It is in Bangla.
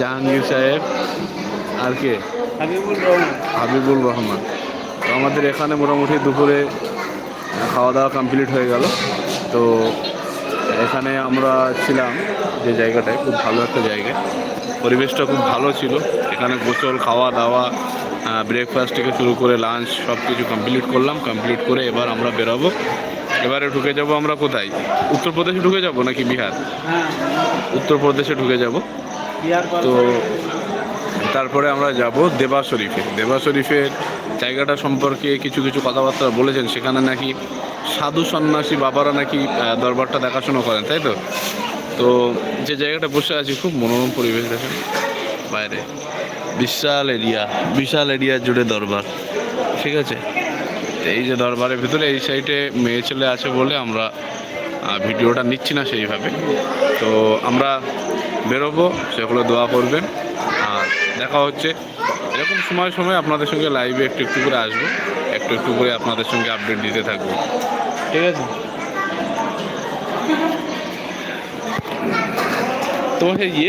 জাহাঙ্গীর সাহেব আর কে? হাবিবুল রহমান। তো আমাদের এখানে মোটামুটি দুপুরে খাওয়া দাওয়া কমপ্লিট হয়ে গেল। তো এখানে আমরা ছিলাম যে জায়গাটায় খুব ভালো একটা জায়গা পরিবেশটা খুব ভালো ছিল। এখানে গোসল খাওয়া দাওয়া ব্রেকফাস্ট থেকে শুরু করে লাঞ্চ সব কিছু কমপ্লিট করলাম। কমপ্লিট করে এবার আমরা বেরোবো। এবারে ঢুকে যাব আমরা কোথায়? উত্তরপ্রদেশে ঢুকে যাব নাকি বিহার? উত্তরপ্রদেশে ঢুকে যাব। তো তারপরে আমরা যাব দেবা শরীফে। দেবা শরীফের জায়গাটা সম্পর্কে কিছু কিছু কথাবার্তা বলেছেন। সেখানে নাকি সাধু সন্ন্যাসী বাবারা নাকি দরবারটা দেখাশোনা করেন তাই তো? তো যে জায়গাটা বসে আছি খুব মনোরম পরিবেশ দেখেন। বাইরে। বিশাল এরিয়া বিশাল এরিয়া জুড়ে দরবার। ঠিক আছে? এই যে দরবারের ভিতরে এই সাইডে মেয়ে ছেলে আছে বলে আমরা ভিডিওটা নিচ্ছি না সেইভাবে। তো আমরা বেরোবো সেগুলো দোয়া করবেন। আর দেখা হচ্ছে, এরকম সময় সময় আপনাদের সঙ্গে লাইভে একটু একটু করে আসব, একটু একটু করে আপনাদের সঙ্গে আপডেট দিতে থাকব। ঠিক আছে? সেই ইয়ে